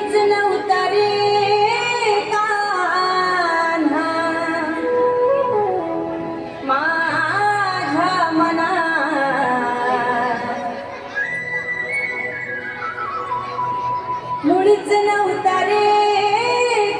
कधीच नव्हता रे कान्हा. माझ्या मना मुळीच नव्हता रे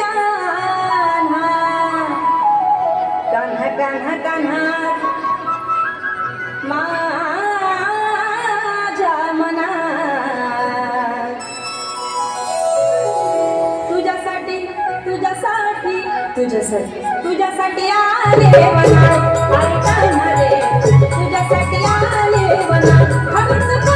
कान्हा. कान्हा कान्हा कान्हा. मा तुझ्यासाठी. तुझ्यासाठी आले वना तुझ्यासाठी आले वना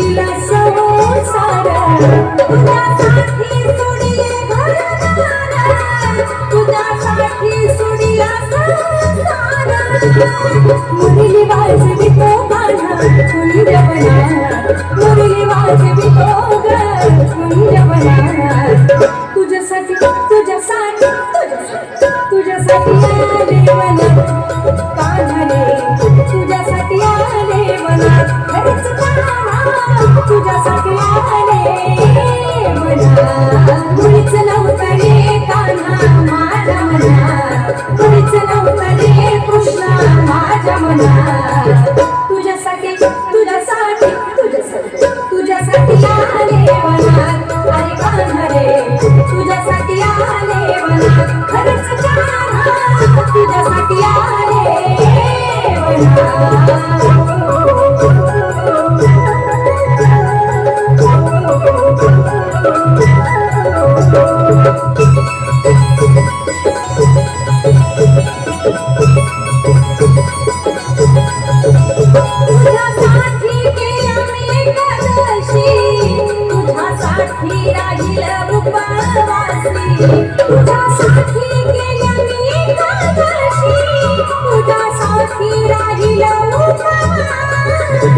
मुरली वाजवी तो गाणं कुंज बनाना मुरली वाजवी तो गाणं कुंज बनाना तुझ्यासाठी तुझ्यासाठी तुझ्यासाठी आले मना का झाले तुझ्यासाठी आले मना खरंच तुझ्यासाठी आले मना मुळीच नव्हतं तुझ्यासाठी राहिला उपवासवासी तुझ्यासाठी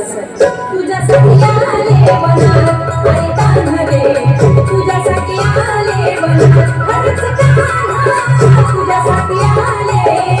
तुझ्यासाठी आले वना रे तुझ्यासाठी आले वना तुझ्यासाठी आले वना